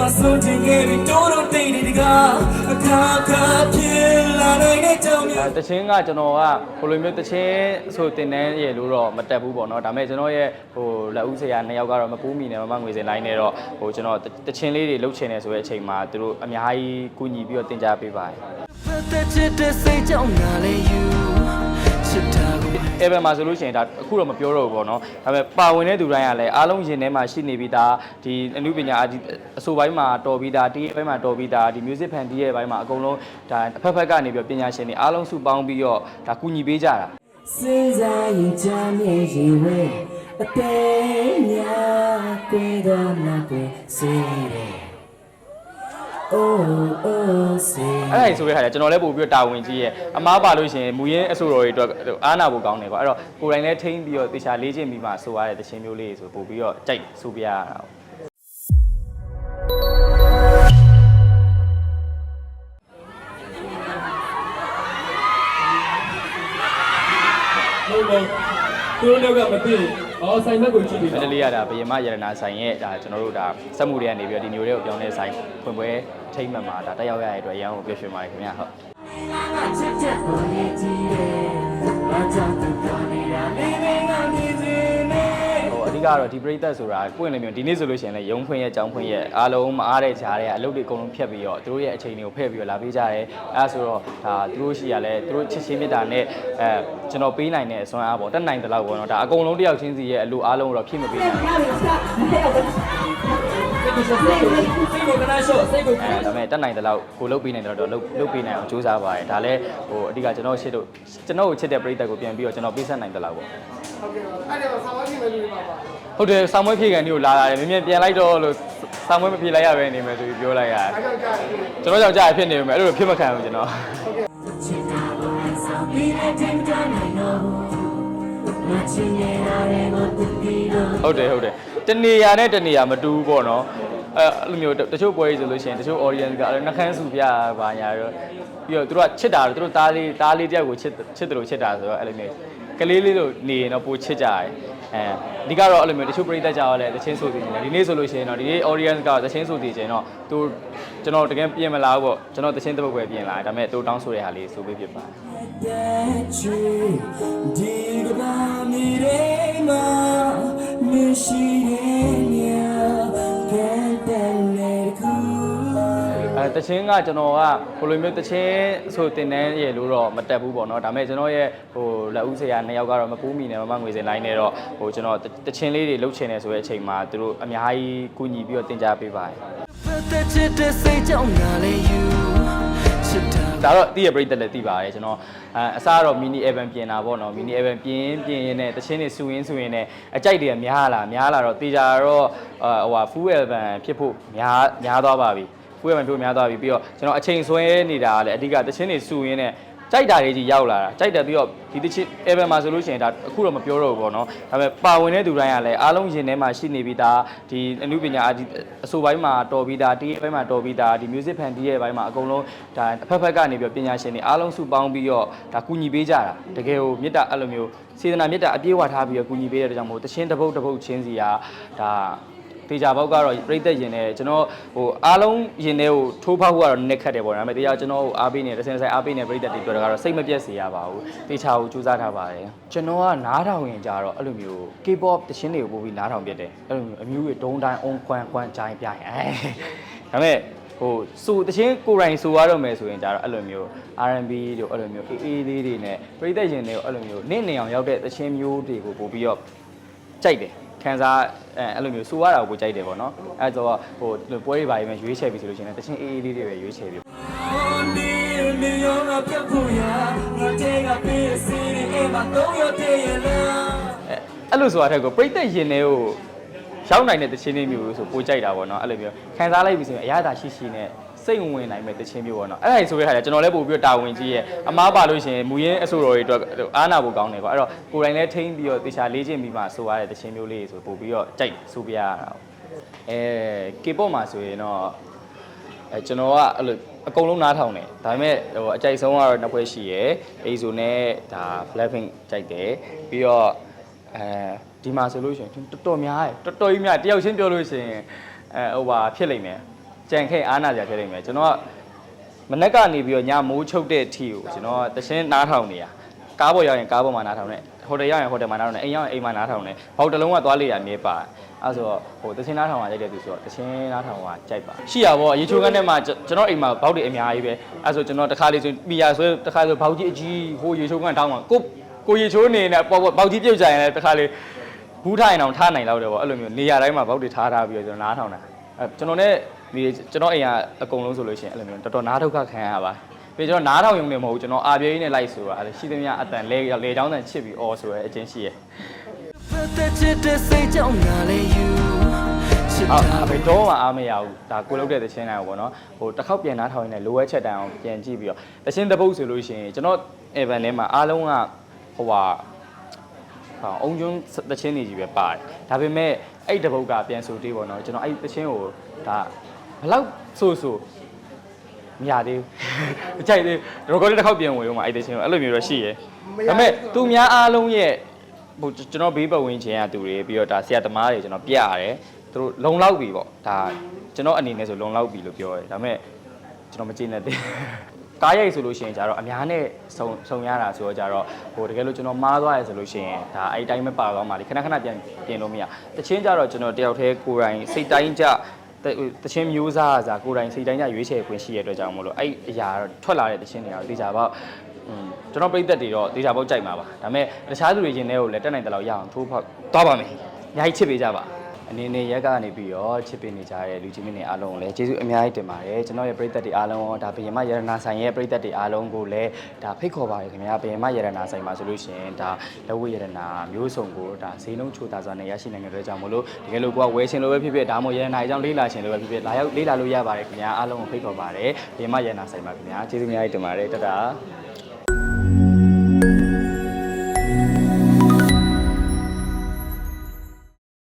မှာဆုံးချင်ခဲ့ပြီးတိုးတော့တိတ်နေတကားအခါခါဖြစ်လာနိုင်တဲ့ကြောင့်အဲတချင်းကကျွန်တော်ကဘယ်လိုမျိုးတချင်းဆိုတင်တန်းရလို့တော့မတက်ဘူးပေါ့နော်ဒါပေမဲ့ကျွန်တော်ရဲ့ဟိုလက်ဦးဆရာနှစ်ယောက်ကတော့မပူးမီနဲ့မမငွေစင်လိုင်းနဲ့တော့ဟိုကျွန်တော်တချင်းလေးတွေလှုပ်ချင်နေဆိုတဲ့အချိန်မှာသူတို့အများကြီးကူညီပြီးတော့တင် जा ပေးပါတယ် အဲဘယ်မှာဆိုလို့ရှိရင်ဒါအခုတော့မပြောတော့ဘူးပေါ့နော်ဒါပေမဲ့ပါဝင်တဲ့သူတိုင်းကလည်းအားလုံးရင်ထဲမှာရှိနေပြီးသားဒီအမှုပညာဒီအဆိုပိုင်းမှာတော်ပြီးသားတီးဘပိုင်းမှာတော်ပြီးသားဒီ music fan တီးရဲ့ဘိုင်းမှာအကုန်လုံးဒါအဖက်ဖက်ကနေပြီးတော့ပညာရှင်တွေအားလုံးစုပေါင်းပြီးတော့ဒါကူညီပေးကြတာစဉ်းစားရင်ချမ်းမြေရင်ဝဲအသေးများကိုယ်တော်နာကိုစေးတယ် Oh oh say အဲ့ဒါကြီးဆိုတဲ့ခါကျကျွန်တော်လည်းပို့ပြီးတော့တာဝန်ကြီးရဲ့အမားပါလို့ရှိရင်မူရင်းအဆိုတော်တွေအတွက်အားနာဖို့ကောင်းတယ်ကွာအဲ့တော့ကိုယ်တိုင်လည်းထိန်းပြီးတော့တေချာလေးချင်းပြီးမှဆိုရတဲ့တခြင်းမျိုးလေးဆိုပို့ပြီးတော့ကြိုက်ဆိုပြရတာပေါ့ဟုတ်တော့သူတို့ကမသိ အော်ဆိုင်ဘက်ကိုကြည့်ပြီးမန္တလေးကဒါဘယမရတနာဆိုင်ရဲ့ဒါကျွန်တော်တို့ဒါစက်မှုတွေကနေပြီးတော့ဒီမျိုးတွေကိုပြောင်းလဲဆိုင်ဖွင့်ပွဲထိမ့်မှတ်မှာဒါတက်ရောက်ရတဲ့အတွက်အရန်ကိုပြောရွှင်ပါတယ်ခင်ဗျာဟုတ်ချစ်တဲ့ပေါ်နေကြည့်တယ်ဘာကြောင့်သူပြောနေတာနေ ကတော့ဒီပရိသတ်ဆိုတာပွင့်နေမျိုးဒီနေ့ဆိုလို့ရှိရင်လည်းရုံဖွင့်ရဲ့ကြောင်းဖွင့်ရဲ့အားလုံးမအားတဲ့ဂျားတွေကအလုပ်တွေအကုန်လုံးဖြတ်ပြီးတော့သူတို့ရဲ့အချိန်တွေကိုဖဲ့ပြီးတော့လာပေးကြတယ်အဲဒါဆိုတော့ဒါသူတို့ရှိရလဲသူတို့ချစ်ချင်းမြတ်တာနဲ့အဲကျွန်တော်ပေးနိုင်တဲ့အစွမ်းအားပေါ့တက်နိုင်တဲ့လောက်ပေါ့နော်ဒါအကုန်လုံးတယောက်ချင်းစီရဲ့အလိုအားလုံးတော့ဖြည့်မပေးနိုင်ဘူး စိတ်ကိုကနာရှော့စိတ်ကိုအဲဒါပေမဲ့တက်နိုင်တဲ့လောက်ကိုလုတ်ပေးနိုင်တဲ့တော့လုတ်လုတ်ပေးနိုင်အောင်ကြိုးစားပါတယ်ဒါလည်းဟိုအဓိကကျွန်တော်ချစ်တို့ကျွန်တော်ကိုချစ်တဲ့ပရိသတ်ကိုပြန်ပြီးတော့ကျွန်တော်ပေးဆက်နိုင်တဲ့လောက်ပေါ့ဟုတ်တယ်ဆောင်းမွေးဖြည့်ကန်ဒီကိုလာလာတယ်မြင်မြင်ပြန်လိုက်တော့လို့ဆောင်းမွေးမဖြည့်လိုက်ရပဲနေမယ်ဆိုပြီးပြောလိုက်ရတယ်ကျွန်တော်ကြောင့်ကြာဖြစ်နေပြီအဲ့လိုဖြစ်မခံဘူးကျွန်တော်ချစ်တာကိုဆောင်ပြီးတဲ့ချိန်တန်းနေတော့မချင်နေတာတွေကိုသူပြီးတော့ဟုတ်တယ်ဟုတ်တယ်တနေရာနဲ့တနေရာမတူဘူးပေါ့နော် အဲအဲ့လိုမျိုးတချို့ပွဲကြီးဆိုလို့ရှိရင်တချို့ audience ကအဲ့နှခမ်းစုပြပါညာရောပြီးတော့သူတို့ကချစ်တာတော့သူတို့သားလေးသားလေးတယောက်ကိုချစ်ချစ်တယ်လို့ချစ်တာဆိုတော့အဲ့လိုမျိုးကလေးလေးလို့နေရင်တော့ပိုချစ်ကြတယ်အဲဒီကတော့အဲ့လိုမျိုးတချို့ပရိသတ်ကြောက်လဲတချင်းဆိုစီနေတယ်ဒီနေ့ဆိုလို့ရှိရင်တော့ဒီနေ့ audience ကတချင်းဆိုစီခြင်းတော့သူကျွန်တော်တကယ်ပြင်မလာဘူးပေါ့ကျွန်တော်တချင်းတစ်ပုတ်ပဲပြင်လာဒါပေမဲ့သူတောင်းဆိုတဲ့ဟာလေးဆိုပေးဖြစ်ပါတဲ့ချီဒီကဘာမီရေမာမရှိ တချင်းကကျွန်တော်ကဘယ်လိုမျိုးတချင်းဆိုတင်တန်းရလို့တော့မတက်ဘူးပေါ့နော်ဒါပေမဲ့ကျွန်တော်ရဲ့ဟိုလက်ဦးဆရာနှစ်ယောက်ကတော့မပူးမီနဲ့မမငွေစင်လိုင်းနဲ့တော့ဟိုကျွန်တော်တချင်းလေးတွေလှုပ်ချင်နေဆိုတဲ့အချိန်မှာသူတို့အများကြီးကူညီပြီးတော့တင် जा ပေးပါတယ်သက်ချစ်တဲ့စိတ်ကြောင့်ငါလည်းယူချစ်တာဒါတော့တည့်ရပြိတက်လည်းသိပါတယ်ကျွန်တော်အဲအစားတော့ mini event ပြင်တာပေါ့နော် mini event ပြင်ပြင်ရင်းနဲ့တချင်းတွေစူရင်းစူရင်းနဲ့အကြိုက်တွေကများလာများလာတော့တေချာတော့ဟိုဟာ full album ဖြစ်ဖို့များများသွားပါပြီ full album ဖြစ်ဖို့များသွားပြီပြီးတော့ကျွန်တော်အချိန်ဆွဲနေတာကလည်းအဓိကတချင်းတွေစူရင်းနဲ့ကြိုက်တာတွေကြီးရောက်လာတာကြိုက်တယ်ပြီးတော့ဒီတချင်း album မှာဆိုလို့ရှိရင်ဒါအခုတော့မပြောတော့ဘူးပေါ့နော်ဒါပေမဲ့ပါဝင်တဲ့သူတိုင်းကလည်းအားလုံးရင်ထဲမှာရှိနေပြီးသားဒီအမှုပညာဒီအဆိုပိုင်းမှာတော်ပြီးသားတီးဘိုင်းမှာတော်ပြီးသားဒီ music fan တီးရဲ့ဘိုင်းမှာအကုန်လုံးဒါအဖက်ဖက်ကနေပြီးတော့ပညာရှင်တွေအားလုံးစုပေါင်းပြီးတော့ဒါကူညီပေးကြတာတကယ်ကိုမေတ္တာအဲ့လိုမျိုးစေတနာမေတ္တာအပြည့်အဝထားပြီးတော့ကူညီပေးတဲ့အတွက်ကြောင့်မို့တချင်းတစ်ပုတ်တစ်ပုတ်ချင်းစီကဒါ တေချာဘောက်ကတော့ပြိသက်ရင်နဲ့ကျွန်တော်ဟိုအားလုံးရင်ထဲကိုထိုးဖောက်ဖို့ကတော့နစ်ခတ်တယ်ပေါ့နော်ဒါပေမဲ့တရားကျွန်တော်ကိုအားပေးနေတစင်ဆိုင်အားပေးနေပြိသက်တွေပြောတာကတော့စိတ်မပြတ်စေရပါဘူးတေချာကိုစူးစမ်းထားပါတယ်ကျွန်တော်ကနားထောင်ရင်ကြတော့အဲ့လိုမျိုး K-pop တချင်းတွေကိုပို့ပြီးနားထောင်ပြတယ်အဲ့လိုမျိုးအမျိုးတွေဒုံတိုင်းအုံခွန်းခွန်းကြိုင်းပြရင်အဲဒါပေမဲ့ဟိုဆိုတချင်းကိုယ်တိုင်ဆိုရတော့မယ်ဆိုရင်ကြတော့အဲ့လိုမျိုး R&B တို့အဲ့လိုမျိုးအေးအေးလေးတွေနဲ့ပြိသက်ရင်တွေကိုအဲ့လိုမျိုးနင့်နေအောင်ရောက်တဲ့တချင်းမျိုးတွေကိုပို့ပြီးတော့ကြိုက်တယ် ခံစားအဲအဲ့လိုမျိုးစူရတာကိုကိုကြိုက်တယ်ပေါ့နော်အဲဆိုတော့ဟိုပွဲတွေပါရင်ရွေးချယ်ပြီဆိုလို့ရှိရင်တချင်းအေးအေးလေးတွေပဲရွေးချယ်ပြီနေနေရောငါပြတ်ဖို့ရငါတဲ့ကပေးစီးနေမှာတော့ရတဲ့ရလားအဲအဲ့လိုဆိုတာထက်ကိုပြိသက်ရင်တွေကိုရောက်နိုင်တဲ့တချင်းလေးမျိုးဆိုပိုကြိုက်တာပေါ့နော်အဲ့လိုမျိုးခံစားလိုက်ပြီဆိုရင်အရသာရှိရှိနဲ့ စိတ်ဝင်နိုင်မဲ့တချင်းမျိုးပေါ့နော်အဲ့ဒါကြီးဆိုတဲ့ခါကျကျွန်တော်လည်းပို့ပြီးတော့တာဝန်ကြီးရဲ့အမားပါလို့ရှိရင်မူရင်းအဆိုတော်တွေအတွက်အားနာဖို့ကောင်းတယ်ပေါ့အဲ့တော့ကိုယ်တိုင်လည်းထိန်းပြီးတော့တေချာလေးချင်းပြီးမှဆိုရတဲ့တချင်းမျိုးလေးဆိုပို့ပြီးတော့ကြိုက်ဆိုပြရတာပေါ့အဲ K-pop မှာဆိုရင်တော့အဲကျွန်တော်ကအဲ့လိုအကုန်လုံးနားထောင်တယ်ဒါပေမဲ့ဟိုအကြိုက်ဆုံးကတော့နှစ်ဖွဲ့ရှိရယ်အေဇိုနဲ့ဒါ Blackpink ကြိုက်တယ်ပြီးတော့အဲဒီမှာဆိုလို့ရှိရင်တော်တော်များတယ်တော်တော်ကြီးများတယောက်ချင်းပြောလို့ရှိရင်အဲဟိုပါဖြစ်လိမ့်မယ် ကြံခဲ့အားနာကြဖြစ်နေမယ်ကျွန်တော်ကမနက်ကနေပြီးတော့ညမိုးချုပ်တဲ့အထိကိုကျွန်တော်ကတရှင်းနားထောင်နေရကားပေါ်ရောက်ရင်ကားပေါ်မှာနားထောင်နေဟိုတယ်ရောက်ရင်ဟိုတယ်မှာနားထောင်နေအိမ်ရောက်ရင်အိမ်မှာနားထောင်နေဘောက်တစ်လုံးကသွားလေရနေပါအဲဆိုတော့ဟိုတရှင်းနားထောင်ကကြိုက်တဲ့သူဆိုတော့တရှင်းနားထောင်ကကြိုက်ပါရှိရပါဘောရေချိုးကန်းထဲမှာကျွန်တော်အိမ်မှာဘောက်တွေအများကြီးပဲအဲဆိုကျွန်တော်တစ်ခါလေးဆိုပီယာဆိုတစ်ခါဆိုဘောက်ကြီးအကြီးဟိုရေချိုးကန်းထောင်းမှာကိုကိုရေချိုးနေနေပေါ့ဘောက်ကြီးပြုတ်ကြရင်လည်းတစ်ခါလေးဘူးထိုင်အောင်ထားနိုင်တော့တယ်ပေါ့အဲ့လိုမျိုးနေရာတိုင်းမှာဘောက်တွေထားထားပြီးတော့ကျွန်တော်နားထောင်တာအဲကျွန်တော်နဲ့ ဒီကျွန်တော်အိမ်ကအကုန်လုံးဆိုလို့ရှိရင်အဲ့လိုမျိုးတော်တော်နားဒုက္ခခံရပါပြီးကျွန်တော်နားထောင်ရုံနဲ့မဟုတ်ဘူးကျွန်တော်အာပြေးကြီးနဲ့လိုက်ဆိုတာအဲ့ရှိသမျှအတန်လဲလေချောင်းတန်ချစ်ပြီးအော်ဆိုရဲအချင်းရှိရဲ့တဲ့ချစ်တဲ့စိတ်ကြောင့်ငါလည်းယူချစ်အော်တာအဖေတော့မှအားမရဘူးဒါကိုလုတ်တဲ့တချင်းတိုင်းကိုပေါ့နော်ဟိုတစ်ခေါက်ပြန်နားထောင်ရင်လည်းလိုအပ်ချက်တန်အောင်ပြန်ကြည့်ပြီးတော့တချင်းတစ်ပုတ်ဆိုလို့ရှိရင်ကျွန်တော် event ထဲမှာအားလုံးကဟိုဟာဟာအုံကျွန်းတချင်းတွေကြီးပဲပါတယ်ဒါပေမဲ့အဲ့တစ်ပုတ်ကပြန်ဆိုသေးပေါ့နော်ကျွန်တော်အဲ့တချင်းကိုဒါ ဘယ်လောက်ဆိုဆိုမရသေးဘူးအကြိုက်သေး record တစ်ခေါက်ပြန်ဝင်ဦးမှာအဲ့တချင်းကိုအဲ့လိုမျိုးတော့ရှိရယ်ဒါပေမဲ့သူများအားလုံးရဲ့ဟိုကျွန်တော်ဘေးပတ်ဝန်းကျင်ကသူတွေပြီးတော့ဒါဆရာသမားတွေကျွန်တော်ပြရတယ်သူတို့လုံလောက်ပြီပေါ့ဒါကျွန်တော်အနေနဲ့ဆိုလုံလောက်ပြီလို့ပြောရတယ်ဒါပေမဲ့ကျွန်တော်မကြည့်နဲ့သေးကားရိုက်ဆိုလို့ရှိရင်ကျတော့အများနဲ့ဆုံဆုံရတာဆိုတော့ကျတော့ဟိုတကယ်လို့ကျွန်တော်မားသွားရဆိုလို့ရှိရင်ဒါအဲ့တိုင်းမပါတော့မှလေခဏခဏပြန်ပြင်လို့မရတချင်းကျတော့ကျွန်တော်တယောက်တည်းကိုယ်တိုင်စိတ်တိုင်းကြ တချင်းမျိုးစားအစားကိုယ်တိုင်စိတ်တိုင်းကြရွေးချယ်ခွင့်ရှိရတဲ့အတွက်ကြောင့်မို့လို့အဲ့အရာထွက်လာတဲ့တချင်းတွေကတော့တေချာပေါ့อืมကျွန်တော်ပြိသက်တွေတော့ဒေတာပေါက်ကြိုက်မှာပါဒါပေမဲ့တခြားသူတွေရင်ထဲကိုလည်းတက်နိုင်တယ်လို့ရအောင်ထိုးဖောက်သွားပါမယ်အများကြီးချစ်ပေးကြပါ အနေနဲ့ရက်ကနေပြီးတော့ချစ်ပေးနေကြတဲ့လူကြီးမင်းတွေအားလုံးကိုလည်းကျေးဇူးအများကြီးတင်ပါတယ်ကျွန်တော်ရဲ့ပြိသက်တွေအားလုံးရောဒါဘယင်မရတနာဆိုင်ရဲ့ပြိသက်တွေအားလုံးကိုလည်းဒါဖိတ်ခေါ်ပါတယ်ခင်ဗျာဘယင်မရတနာဆိုင်မှာဆိုလို့ရှိရင်ဒါလက်ဝတ်ရတနာမျိုးစုံကိုဒါဈေးနှုန်းချိုတာစွာနဲ့ရရှိနိုင်တဲ့အတွက်ကြောင့်မလို့တကယ်လို့ကိုကဝယ်ရှင်လို့ပဲဖြစ်ဖြစ်ဒါမှမဟုတ်ရတနာအကြောင်းလေးလာရှင်လို့ပဲဖြစ်ဖြစ်လာရောက်လေးလာလို့ရပါတယ်ခင်ဗျာအားလုံးကိုဖိတ်ခေါ်ပါတယ်ဘယင်မရတနာဆိုင်မှာခင်ဗျာကျေးဇူးအများကြီးတင်ပါတယ်တတား